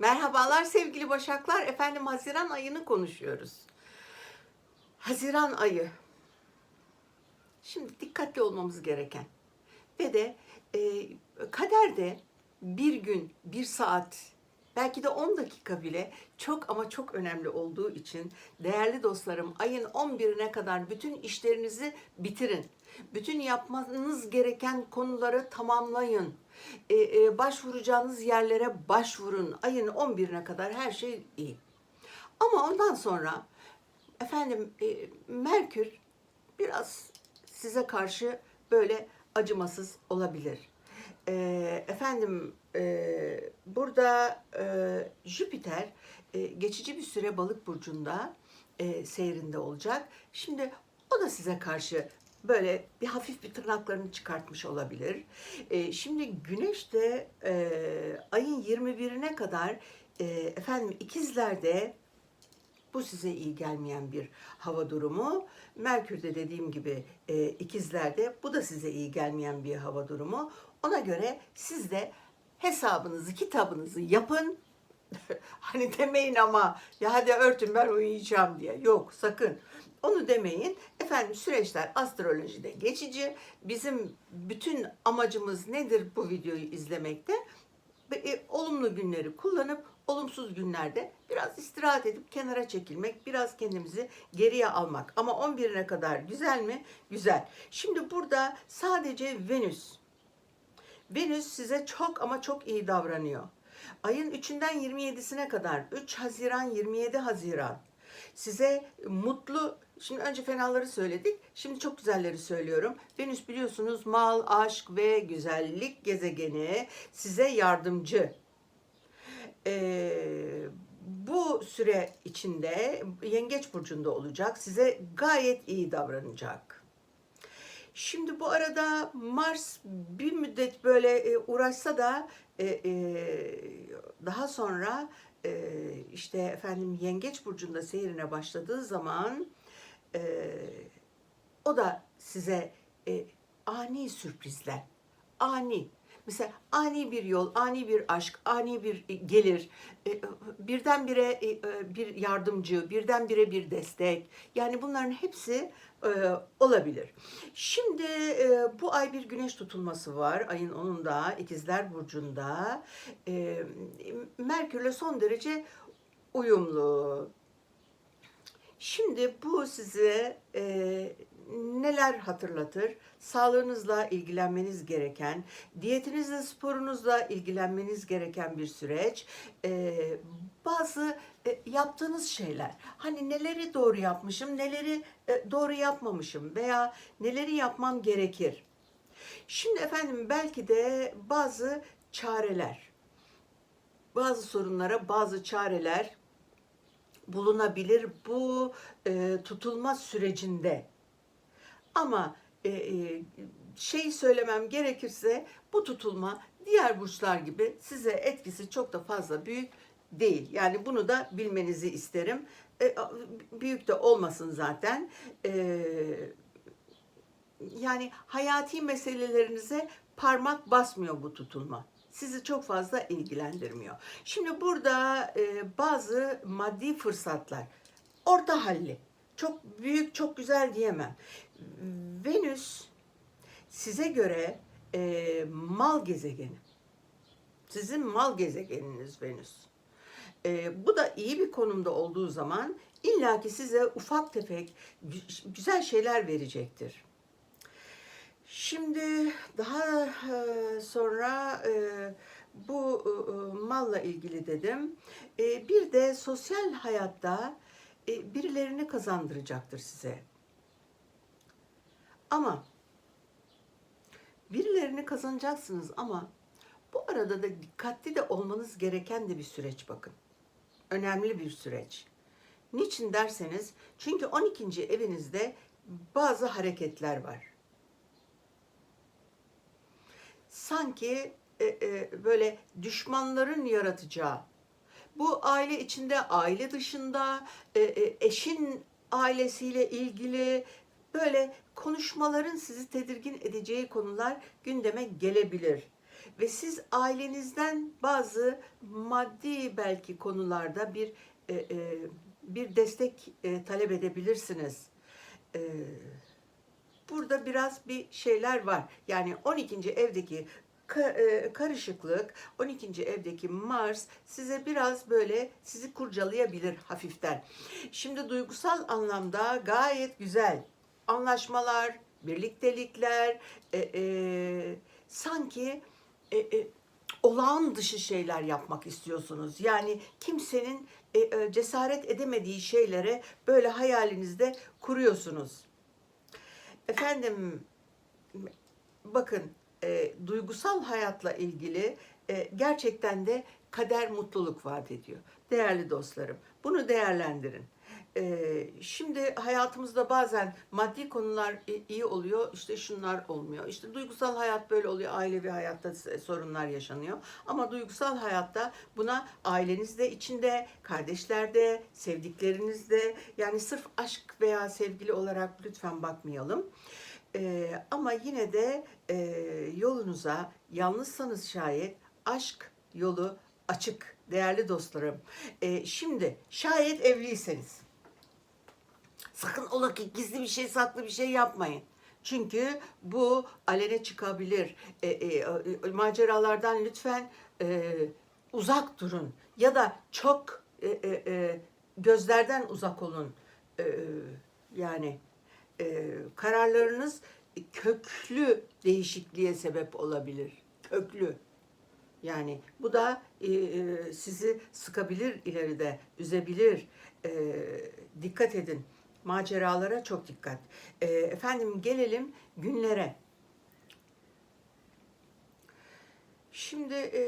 Merhabalar sevgili Başaklar. Efendim Haziran ayını konuşuyoruz. Haziran ayı. Şimdi dikkatli olmamız gereken ve de e, kaderde bir gün, bir saat, belki de 10 dakika bile çok ama çok önemli olduğu için değerli dostlarım ayın 11'ine kadar bütün işlerinizi bitirin. Bütün yapmanız gereken konuları tamamlayın. E, e, başvuracağınız yerlere başvurun. Ayın 11'ine kadar her şey iyi. Ama ondan sonra efendim e, Merkür biraz size karşı böyle acımasız olabilir. E, efendim e, burada e, Jüpiter e, geçici bir süre balık burcunda e, seyrinde olacak. Şimdi o da size karşı böyle bir hafif bir tırnaklarını çıkartmış olabilir. E, şimdi Güneş de e, ayın 21'ine kadar e, efendim ikizlerde bu size iyi gelmeyen bir hava durumu. Merkür'de dediğim gibi e, ikizlerde bu da size iyi gelmeyen bir hava durumu. Ona göre siz de hesabınızı, kitabınızı yapın. hani demeyin ama ya hadi örtün ben uyuyacağım diye. Yok sakın. Onu demeyin. Efendim süreçler astrolojide geçici. Bizim bütün amacımız nedir bu videoyu izlemekte? e, olumlu günleri kullanıp olumsuz günlerde biraz istirahat edip kenara çekilmek, biraz kendimizi geriye almak. Ama 11'ine kadar güzel mi? Güzel. Şimdi burada sadece Venüs. Venüs size çok ama çok iyi davranıyor. Ayın 3'ünden 27'sine kadar 3 Haziran 27 Haziran size mutlu Şimdi önce fenaları söyledik. Şimdi çok güzelleri söylüyorum. Venüs biliyorsunuz mal, aşk ve güzellik gezegeni size yardımcı. Ee, bu süre içinde Yengeç burcunda olacak. Size gayet iyi davranacak. Şimdi bu arada Mars bir müddet böyle e, uğraşsa da e, e, daha sonra işte efendim Yengeç burcunda seyrine başladığı zaman e, o da size e, ani sürprizler, ani Mesela ani bir yol, ani bir aşk, ani bir gelir, e, birdenbire e, e, bir yardımcı, birdenbire bir destek. Yani bunların hepsi e, olabilir. Şimdi e, bu ay bir güneş tutulması var. Ayın 10'unda İkizler Burcu'nda. E, Merkürle son derece uyumlu. Şimdi bu size e, neler hatırlatır? Sağlığınızla ilgilenmeniz gereken, diyetinizle, sporunuzla ilgilenmeniz gereken bir süreç. E, bazı e, yaptığınız şeyler, hani neleri doğru yapmışım, neleri e, doğru yapmamışım veya neleri yapmam gerekir. Şimdi efendim belki de bazı çareler, bazı sorunlara bazı çareler bulunabilir bu e, tutulma sürecinde. Ama e, e, şey söylemem gerekirse bu tutulma diğer burçlar gibi size etkisi çok da fazla büyük değil. Yani bunu da bilmenizi isterim. E, büyük de olmasın zaten. E, yani hayati meselelerinize parmak basmıyor bu tutulma sizi çok fazla ilgilendirmiyor. Şimdi burada e, bazı maddi fırsatlar, orta halli, çok büyük, çok güzel diyemem. Venüs size göre e, mal gezegeni. Sizin mal gezegeniniz Venüs. E, bu da iyi bir konumda olduğu zaman illaki size ufak tefek güzel şeyler verecektir. Şimdi daha e, sonra e, bu e, malla ilgili dedim. Bir de sosyal hayatta birilerini kazandıracaktır size. Ama birilerini kazanacaksınız ama bu arada da dikkatli de olmanız gereken de bir süreç bakın. Önemli bir süreç. Niçin derseniz çünkü 12. evinizde bazı hareketler var sanki e, e, böyle düşmanların yaratacağı bu aile içinde, aile dışında, e, e, eşin ailesiyle ilgili böyle konuşmaların sizi tedirgin edeceği konular gündeme gelebilir. ve siz ailenizden bazı maddi belki konularda bir e, e, bir destek e, talep edebilirsiniz. E, burada biraz bir şeyler var. Yani 12. evdeki e, karışıklık, 12. evdeki Mars size biraz böyle sizi kurcalayabilir hafiften. Şimdi duygusal anlamda gayet güzel anlaşmalar, birliktelikler, e, e, sanki e, e, olağan dışı şeyler yapmak istiyorsunuz. Yani kimsenin e, e, cesaret edemediği şeylere böyle hayalinizde kuruyorsunuz. Efendim bakın e, duygusal hayatla ilgili e, gerçekten de kader mutluluk vaat ediyor. Değerli dostlarım bunu değerlendirin. E, şimdi hayatımızda bazen maddi konular iyi oluyor işte şunlar olmuyor. İşte duygusal hayat böyle oluyor ailevi hayatta sorunlar yaşanıyor. Ama duygusal hayatta buna ailenizde içinde, kardeşlerde, sevdiklerinizde yani sırf aşk veya sevgili olarak lütfen bakmayalım. Ee, ama yine de e, yolunuza yalnızsanız şayet aşk yolu açık değerli dostlarım. Ee, şimdi şayet evliyseniz sakın ola ki gizli bir şey saklı bir şey yapmayın. Çünkü bu alene çıkabilir. E, e, e, maceralardan lütfen e, uzak durun. Ya da çok e, e, e, gözlerden uzak olun. E, yani e, kararlarınız köklü değişikliğe sebep olabilir. Köklü. Yani bu da e, e, sizi sıkabilir ileride, üzebilir. E, dikkat edin. Maceralara çok dikkat. E, efendim gelelim günlere. Şimdi e,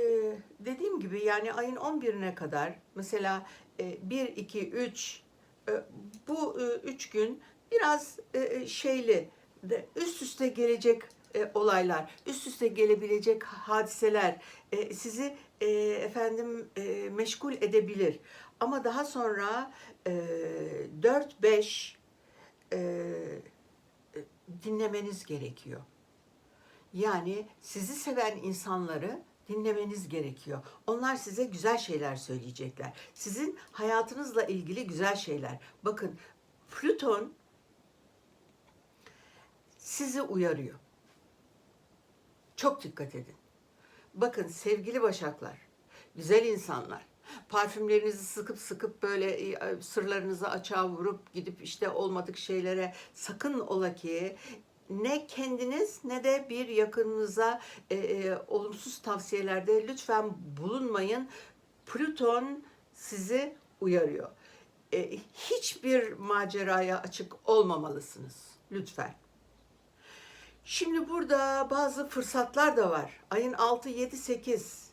dediğim gibi yani ayın 11'ine kadar mesela e, 1, 2, 3 e, bu 3 gün biraz e, şeyli de üst üste gelecek e, olaylar, üst üste gelebilecek hadiseler e, sizi e, efendim e, meşgul edebilir. Ama daha sonra e, 4-5 e, dinlemeniz gerekiyor. Yani sizi seven insanları dinlemeniz gerekiyor. Onlar size güzel şeyler söyleyecekler. Sizin hayatınızla ilgili güzel şeyler. Bakın Plüton sizi uyarıyor. Çok dikkat edin. Bakın sevgili başaklar, güzel insanlar. Parfümlerinizi sıkıp sıkıp böyle e, sırlarınızı açığa vurup gidip işte olmadık şeylere sakın ola ki ne kendiniz ne de bir yakınınıza e, e, olumsuz tavsiyelerde lütfen bulunmayın. Plüton sizi uyarıyor. E, hiçbir maceraya açık olmamalısınız. Lütfen. Şimdi burada bazı fırsatlar da var. Ayın 6, 7, 8.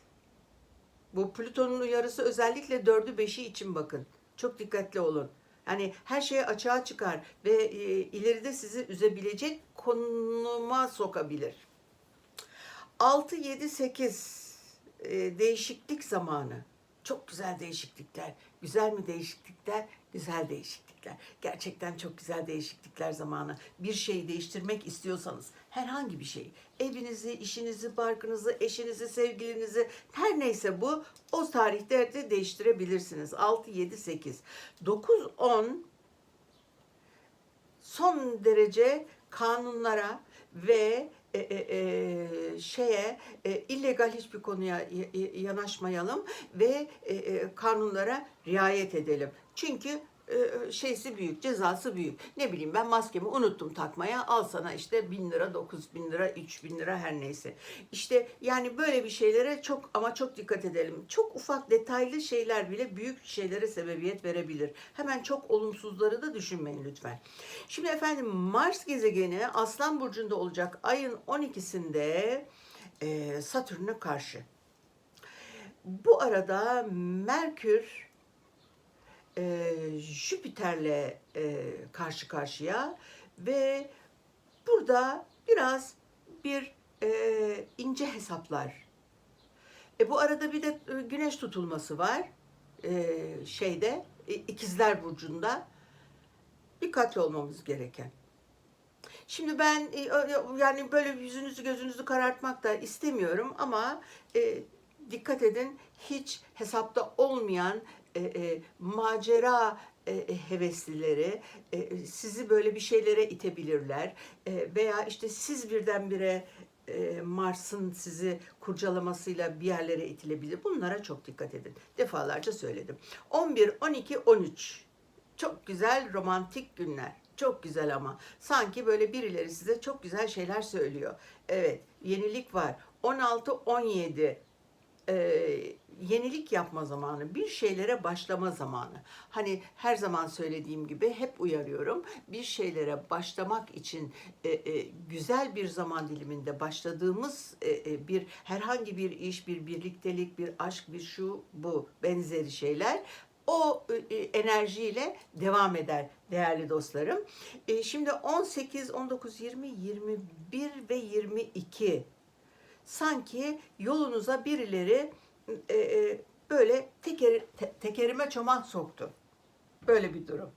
Bu Plüton'un uyarısı özellikle 4'ü 5'i için bakın. Çok dikkatli olun. Yani her şey açığa çıkar ve e, ileride sizi üzebilecek konuma sokabilir. 6, 7, 8 e, değişiklik zamanı. Çok güzel değişiklikler. Güzel mi değişiklikler? Güzel değişiklikler. Gerçekten çok güzel değişiklikler zamanı. Bir şeyi değiştirmek istiyorsanız herhangi bir şey, evinizi, işinizi, barkınızı, eşinizi, sevgilinizi her neyse bu o tarihte de değiştirebilirsiniz. 6, 7, 8. 9, 10 son derece kanunlara ve e, e, e, şeye e, illegal hiçbir konuya yanaşmayalım ve e, e, kanunlara riayet edelim. Çünkü e, şeysi büyük, cezası büyük. Ne bileyim ben maskemi unuttum takmaya. Al sana işte bin lira, dokuz bin lira, üç bin lira her neyse. İşte yani böyle bir şeylere çok ama çok dikkat edelim. Çok ufak detaylı şeyler bile büyük şeylere sebebiyet verebilir. Hemen çok olumsuzları da düşünmeyin lütfen. Şimdi efendim Mars gezegeni Aslan Burcu'nda olacak ayın 12'sinde e, Satürn'e karşı. Bu arada Merkür e, Jüpiter'le e, karşı karşıya ve burada biraz bir e, ince hesaplar. E, bu arada bir de e, güneş tutulması var e, şeyde e, İkizler Burcu'nda dikkatli olmamız gereken. Şimdi ben e, yani böyle yüzünüzü gözünüzü karartmak da istemiyorum ama e, dikkat edin hiç hesapta olmayan e, e, macera e, e, heveslileri e, sizi böyle bir şeylere itebilirler E, veya işte siz birdenbire e, Mars'ın sizi kurcalamasıyla bir yerlere itilebilir. Bunlara çok dikkat edin. Defalarca söyledim. 11, 12, 13 çok güzel romantik günler. Çok güzel ama. Sanki böyle birileri size çok güzel şeyler söylüyor. Evet, yenilik var. 16, 17 e, yenilik yapma zamanı, bir şeylere başlama zamanı. Hani her zaman söylediğim gibi hep uyarıyorum. Bir şeylere başlamak için e, e, güzel bir zaman diliminde başladığımız e, e, bir herhangi bir iş, bir birliktelik, bir aşk, bir şu bu benzeri şeyler o e, e, enerjiyle devam eder değerli dostlarım. E, Şimdi 18, 19, 20, 21 ve 22 sanki yolunuza birileri e, e, böyle teker, te- tekerime çomak soktu. Böyle bir durum.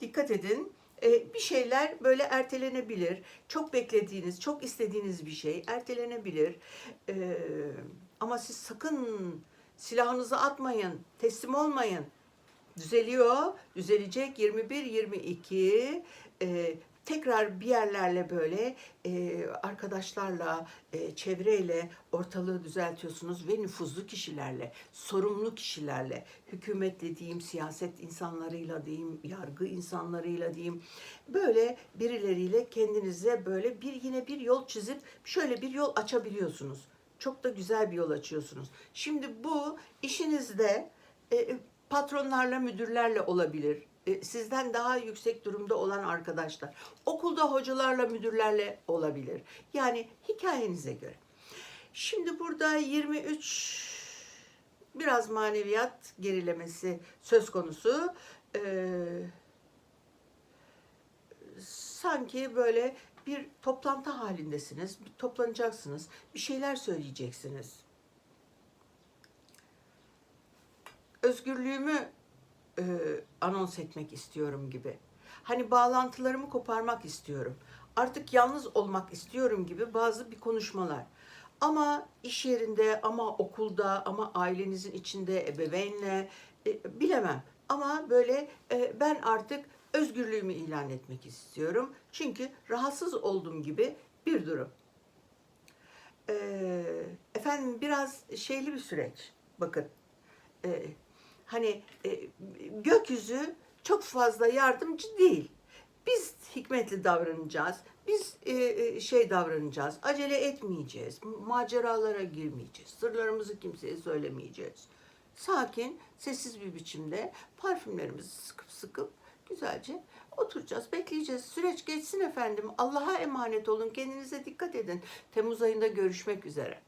Dikkat edin. e, bir şeyler böyle ertelenebilir. Çok beklediğiniz, çok istediğiniz bir şey ertelenebilir. E, ama siz sakın silahınızı atmayın, teslim olmayın. Düzeliyor, düzelecek 21, 22. E, tekrar bir yerlerle böyle e, arkadaşlarla, e, çevreyle ortalığı düzeltiyorsunuz ve nüfuzlu kişilerle, sorumlu kişilerle, hükümetle diyeyim, siyaset insanlarıyla diyeyim, yargı insanlarıyla diyeyim, böyle birileriyle kendinize böyle bir yine bir yol çizip şöyle bir yol açabiliyorsunuz. Çok da güzel bir yol açıyorsunuz. Şimdi bu işinizde e, patronlarla, müdürlerle olabilir. E, Sizden daha yüksek durumda olan arkadaşlar. Okulda hocalarla, müdürlerle olabilir. Yani hikayenize göre. Şimdi burada 23 biraz maneviyat gerilemesi söz konusu. Ee, sanki böyle bir toplantı halindesiniz. Bir toplanacaksınız. Bir şeyler söyleyeceksiniz. özgürlüğümü e, anons etmek istiyorum gibi. Hani bağlantılarımı koparmak istiyorum. Artık yalnız olmak istiyorum gibi bazı bir konuşmalar. Ama iş yerinde, ama okulda, ama ailenizin içinde, ebeveynle e, bilemem. Ama böyle e, ben artık özgürlüğümü ilan etmek istiyorum. Çünkü rahatsız olduğum gibi bir durum. E, efendim biraz şeyli bir süreç. Bakın e, hani e, gökyüzü çok fazla yardımcı değil. Biz hikmetli davranacağız. Biz e, e, şey davranacağız. Acele etmeyeceğiz. Maceralara girmeyeceğiz. Sırlarımızı kimseye söylemeyeceğiz. Sakin, sessiz bir biçimde parfümlerimizi sıkıp sıkıp güzelce oturacağız, bekleyeceğiz. Süreç geçsin efendim. Allah'a emanet olun. Kendinize dikkat edin. Temmuz ayında görüşmek üzere.